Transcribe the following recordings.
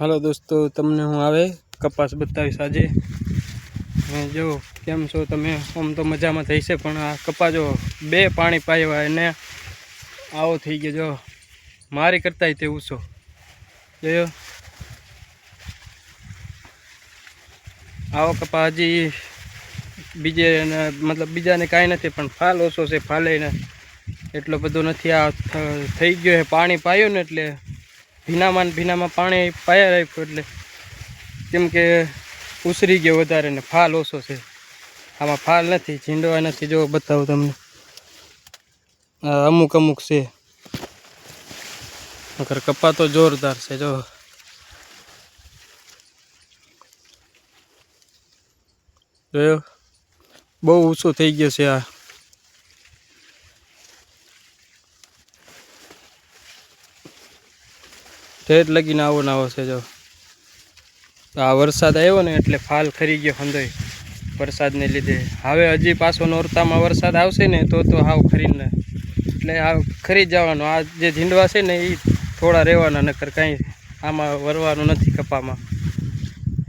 હાલો દોસ્તો, તમને હું આવે કપાસ બતાવીશ આજે. અને જો, કેમ છો તમે? આમ તો મજામાં થઈ છે, પણ આ કપા જો બે પાણી પાયા એને આવો થઈ ગયો. જો, મારી કરતાંય તે ઊંચો જોયો? આવો કપા હજી બીજે મતલબ બીજાને કાંઈ નથી, પણ ફાલ ઓછો છે ફાલે એટલો બધો નથી. આ થઈ ગયો છે, પાણી પાયું ને એટલે ભીનામાં ભીનામાં પાણી પાયા રાખ્યું એટલે કેમ કે ઉસરી ગયો વધારે ને ફાલ ઓછો છે. આમાં ફાલ નથી, ઝીંડવા નથી. જો બતાવું તમને. અમુક અમુક છે. નકર કપા તો જોરદાર છે, જો. જોયો? બહુ ઊંચો થઈ ગયો છે આ. ઠેઠ લગીને આવો ને આવો છે જો. આ વરસાદ આવ્યો ને એટલે ફાલ ખરી ગયો હંધોય. વરસાદને લીધે. હવે હજી પાછો નોરતામાં વરસાદ આવશે ને તો તો હાવ ખરીને. એટલે આ ખરી જવાનો જવાનું. આ જે ઝીંડવા છે ને એ થોડા રહેવાના, નકર કાંઈ આમાં વરવાનું નથી કપામાં.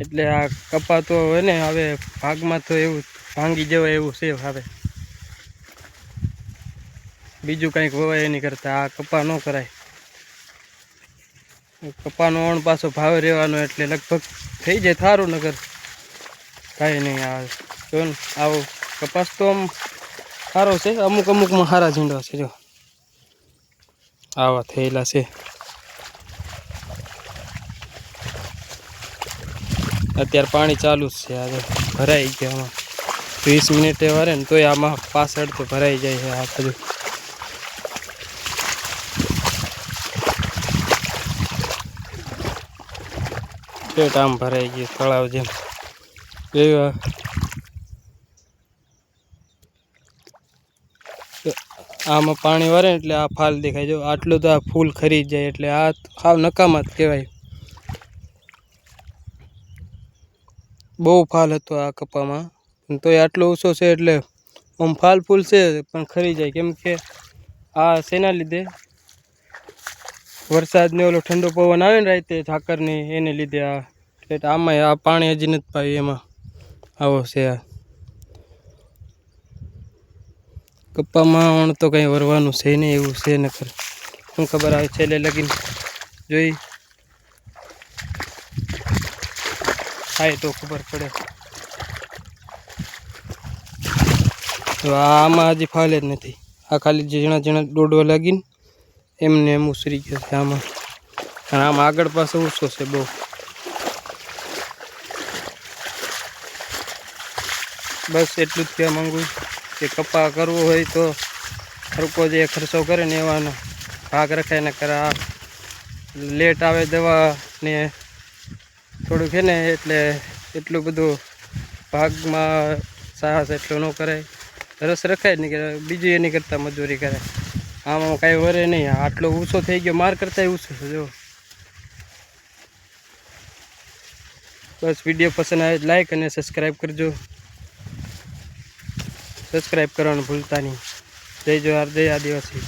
એટલે આ કપા તો હોય ને, હવે ભાગમાં તો એવું ભાંગી જવાય એવું છે હવે. બીજું કંઈક વવાય એની કરતાં. આ કપા ન કરાય. કપાનો ઓણ પાછો ભાવે રહેવાનો એટલે લગભગ થઈ જાય થારું નગર. કાંઈ નહીં આવે જો ને આવો. કપાસ તો આમ સારો છે. અમુક અમુકમાં સારા ઝીંડવા છે, જો. આવા થયેલા છે. અત્યારે પાણી ચાલુ જ છે આજે. ભરાઈ ગયા આમાં. વીસ મિનિટે વરે ને તોય આમાં પાછળ તો ભરાઈ જાય છે આ બધું. પેટ આમ ભરાઈ ગયું તળાવ જેમ. એવા. આમાં પાણી વરે ને એટલે આ ફાલ દેખાય. જો આટલું તો આ ફૂલ ખરી જ જાય એટલે આ હાવ નકામા જ કહેવાય. બહુ ફાલ હતો આ કપામાં. પણ તોય આટલો ઓછો છે એટલે આમ ફાલ ફૂલ છે, પણ ખરી જાય. કેમ કે આ શેના લીધે? વરસાદને ઓલો ઠંડો પવન આવે ને રાતે ઝાકરની, એને લીધે આ એટલે આમાં આ પાણી હજી નથી પાયું એમાં. આવો છે આ. કપ્પામાં તો કંઈ વરવાનું છે નહીં એવું છે નકર. શું ખબર આવે છેલ્લે લગીને. જોઈ. થાય તો ખબર પડે. તો આમાં હજી ફાલે જ નથી. આ ખાલી ઝીણા ઝીણા દોડવા લાગીને એમને એમ ઉસરી ગયા છે આમાં. અને આમ આગળ પાસે ઓછો છે બહુ. બસ એટલું જ કહેવા માંગુ કે કપા કરવો હોય તો ખરકો જે ખર્ચો કરે ને એવાનો ભાગ રખાય ને કરે આ લેટ આવે દવા ને થોડુંક છે ને એટલે એટલું બધું ભાગમાં સાહસ એટલો ન કરાય. રસ રખાય નહીં બીજું એની કરતાં મજૂરી કરે આમાં કાંઈ વરે નહીં. આટલો ઊંચો થઈ ગયો, માર કરતા ઊંચો છે જો બસ, વીડિયો પસંદ આવે લાઈક અને સબસ્ક્રાઈબ કરજો. સબસ્ક્રાઈબ કરવાનું ભૂલતા નહીં. જય જોહાર જય આદિવાસી.